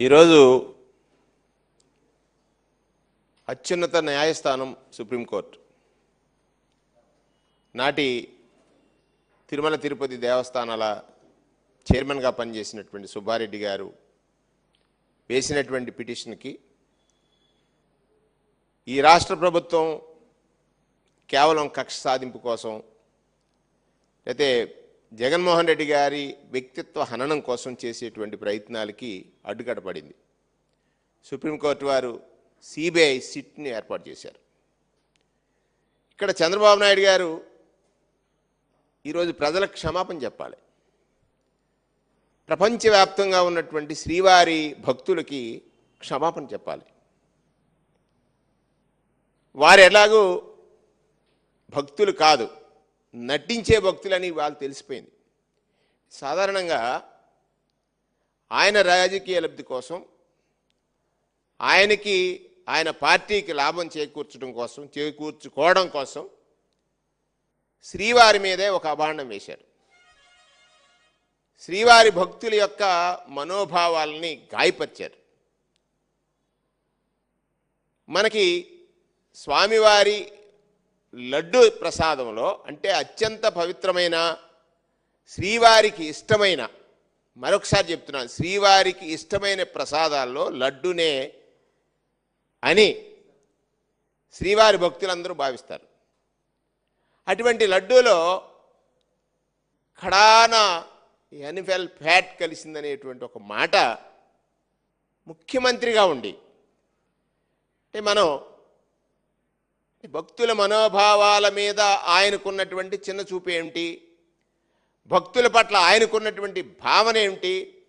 ఈరోజు అత్యున్నత న్యాయస్థానం సుప్రీంకోర్టు నాటి తిరుమల తిరుపతి దేవస్థానాల చైర్మన్గా పనిచేసినటువంటి సుబ్బారెడ్డి గారు వేసినటువంటి పిటిషన్కి ఈ రాష్ట్ర ప్రభుత్వం కేవలం కక్ష సాధింపు కోసం అయితే జగన్మోహన్ రెడ్డి గారి వ్యక్తిత్వ హననం కోసం చేసేటువంటి ప్రయత్నాలకి అడ్డుకట్టపడింది సుప్రీంకోర్టు వారు సిబిఐ సిట్ని ఏర్పాటు చేశారు. ఇక్కడ చంద్రబాబు నాయుడు గారు ఈరోజు ప్రజలకు క్షమాపణ చెప్పాలి. ప్రపంచవ్యాప్తంగా ఉన్నటువంటి శ్రీవారి భక్తులకి క్షమాపణ చెప్పాలి. వారు ఎలాగూ భక్తులు కాదు. నటించే భక్తులని వాళ్ళు తెలిసిపోయింది. సాధారణంగా ఆయన రాజకీయ లబ్ధి కోసం ఆయనకి ఆయన పార్టీకి లాభం చేకూర్చడం కోసం చేకూర్చుకోవడం కోసం శ్రీవారి మీదే ఒక అభాండం వేశారు. శ్రీవారి భక్తుల యొక్క మనోభావాలని గాయపరిచారు. మనకి స్వామివారి లడ్డు ప్రసాదంలో అంటే అత్యంత పవిత్రమైన శ్రీవారికి ఇష్టమైన మరొకసారి చెప్తున్నాను శ్రీవారికి ఇష్టమైన ప్రసాదాల్లో లడ్డునే అని శ్రీవారి భక్తులందరూ భావిస్తారు. అటువంటి లడ్డూలో ఖడాన ఎనిఫెల్ ఫ్యాట్ కలిసిందనేటువంటి ఒక మాట ముఖ్యమంత్రిగా ఉండి అంటే మనం భక్తుల మనోభావాల మీద ఆయనకున్నటువంటి చిన్న చూపు ఏమిటి? భక్తుల పట్ల ఆయనకున్నటువంటి భావన ఏమిటి?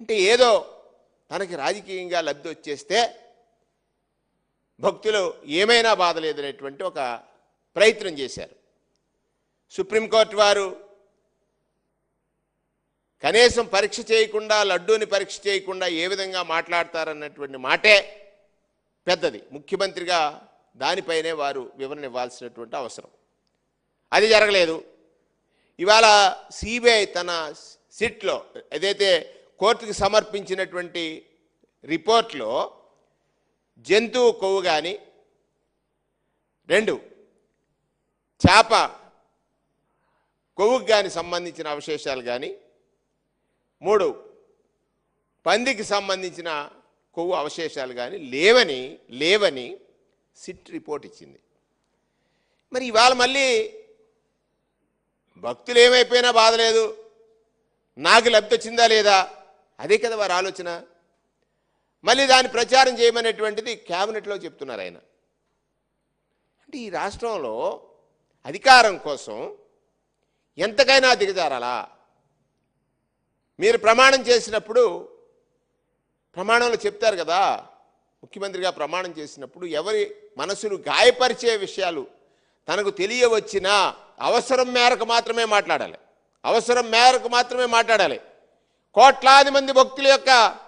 అంటే ఏదో తనకి రాజకీయంగా లబ్ధి వచ్చేస్తే భక్తులు ఏమైనా బాధలేదనేటువంటి ఒక ప్రయత్నం చేశారు. సుప్రీంకోర్టు వారు కనీసం పరీక్ష చేయకుండా లడ్డూని పరీక్ష చేయకుండా ఏ విధంగా మాట్లాడతారన్నటువంటి మాటే పెద్దది. ముఖ్యమంత్రిగా దానిపైనే వారు వివరణ ఇవ్వాల్సినటువంటి అవసరం. అది జరగలేదు. ఇవాళ సిబిఐ తన సిట్లో ఏదైతే కోర్టుకి సమర్పించినటువంటి రిపోర్ట్లో జంతువు కొవ్వు కానీ రెండు చేప కొవ్వుకు కానీ సంబంధించిన అవశేషాలు కానీ మూడు పందికి సంబంధించిన కొవ్వు అవశేషాలు కానీ లేవని లేవని సిట్ రిపోర్ట్ ఇచ్చింది. మరి ఇవాళ మళ్ళీ భక్తులు ఏమైపోయినా బాధలేదు నాకు లబ్ధి వచ్చిందా లేదా? అదే కదా వారి ఆలోచన. మళ్ళీ దాన్ని ప్రచారం చేయమనేటువంటిది క్యాబినెట్లో చెప్తున్నారు ఆయన. అంటే ఈ రాష్ట్రంలో అధికారం కోసం ఎంతకైనా దిగజారాలా? మీరు ప్రమాణం చేసినప్పుడు ప్రమాణంలో చెప్తారు కదా ముఖ్యమంత్రిగా ప్రమాణం చేసినప్పుడు ఎవరి మనసును గాయపరిచే విషయాలు తనకు తెలియవచ్చినా అవసరం మేరకు మాత్రమే మాట్లాడాలి. అవసరం మేరకు మాత్రమే మాట్లాడాలి. కోట్లాది మంది భక్తుల యొక్క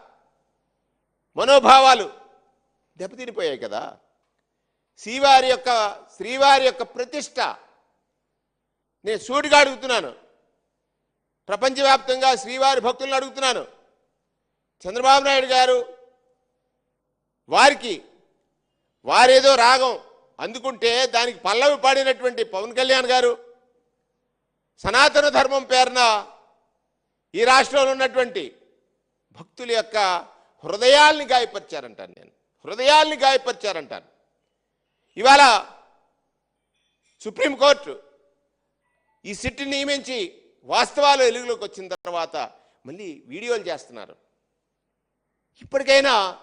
మనోభావాలు దెబ్బతినిపోయాయి కదా. శ్రీవారి యొక్క శ్రీవారి యొక్క ప్రతిష్ట నేను సూటిగా అడుగుతున్నాను. ప్రపంచవ్యాప్తంగా శ్రీవారి భక్తులను అడుగుతున్నాను. చంద్రబాబు నాయుడు గారు వారికి వారేదో రాగం అందుకుంటే దానికి పల్లవి పాడినటువంటి పవన్ కళ్యాణ్ గారు సనాతన ధర్మం పేరున ఈ రాష్ట్రంలో ఉన్నటువంటి భక్తుల యొక్క హృదయాల్ని గాయపరిచారంటాను నేను. హృదయాల్ని గాయపరిచారంటాను. ఇవాళ సుప్రీంకోర్టు ఈ సిట్ నియమించి వాస్తవాలు వెలుగులోకి వచ్చిన తర్వాత మళ్ళీ వీడియోలు చేస్తున్నారు. ఇప్పటికైనా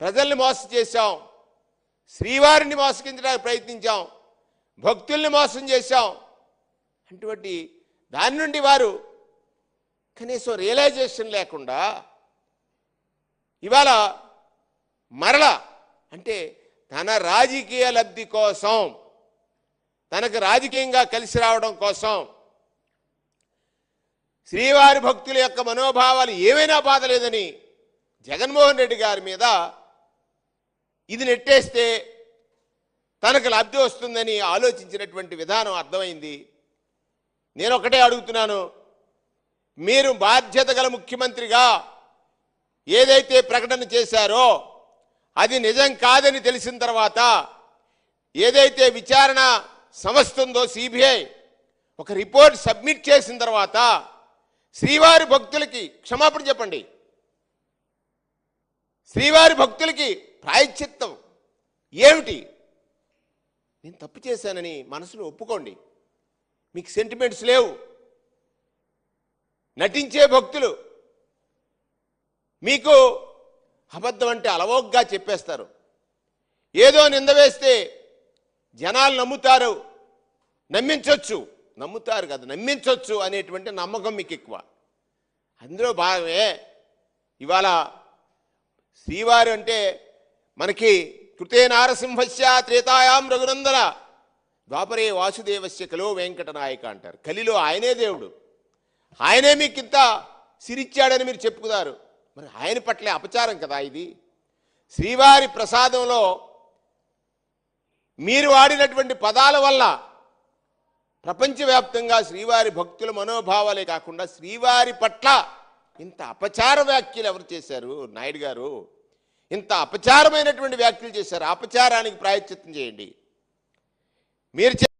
ప్రజల్ని మోసం చేశాం. శ్రీవారిని మోసగించడానికి ప్రయత్నించాం. భక్తుల్ని మోసం చేశాం. అటువంటి దాని నుండి వారు కనీసం రియలైజేషన్ లేకుండా ఇవాళ మరల అంటే తన రాజకీయ లబ్ధి కోసం తనకు రాజకీయంగా కలిసి రావడం కోసం శ్రీవారి భక్తుల యొక్క మనోభావాలు ఏమైనా బాధ లేదని జగన్మోహన్ రెడ్డి గారి మీద ఇది నెట్టేస్తే తనకు లబ్ధి వస్తుందని ఆలోచించినటువంటి విధానం అర్థమైంది. నేను ఒకటే అడుగుతున్నాను. మీరు బాధ్యత గల ముఖ్యమంత్రిగా ఏదైతే ప్రకటన చేశారో అది నిజం కాదని తెలిసిన తర్వాత ఏదైతే విచారణ సంస్థ ఉందో సిబిఐ ఒక రిపోర్ట్ సబ్మిట్ చేసిన తర్వాత శ్రీవారి భక్తులకి క్షమాపణ చెప్పండి. శ్రీవారి భక్తులకి ప్రాయశ్చిత్తం. ఏమిటి? నేను తప్పు చేశానని మనసులో ఒప్పుకోండి. మీకు సెంటిమెంట్స్ లేవు. నటించే భక్తులు మీకు అబద్ధం అంటే అలవోగ్గా చెప్పేస్తారు. ఏదో నింద వేస్తే జనాలు నమ్ముతారు. నమ్మించవచ్చు నమ్ముతారు కదా నమ్మించవచ్చు అనేటువంటి నమ్మకం మీకు ఎక్కువ. అందులో భాగమే ఇవాళ శ్రీవారు అంటే మనకి కృతే నారసింహస్య త్రేతాయాం రఘునందన. ద్వాపరే వాసుదేవస్య కలో వెంకటనాయక అంటారు. కలిలో ఆయనే దేవుడు. ఆయనే మీకు ఇంత సిరిచ్చాడని మీరు చెప్పుకున్నారు. మరి ఆయన పట్లే అపచారం కదా ఇది. శ్రీవారి ప్రసాదంలో మీరు వాడినటువంటి పదాల వల్ల ప్రపంచవ్యాప్తంగా శ్రీవారి భక్తుల మనోభావాలే కాకుండా శ్రీవారి పట్ల ఇంత అపచార వ్యాఖ్యలు ఎవరు చేశారు? నాయుడు గారు. ఇంత అపచారమైనటువంటి వ్యాఖ్యలు చేశారు. అపచారానికి ప్రాయశ్చిత్తం చేయండి. మీరు చే-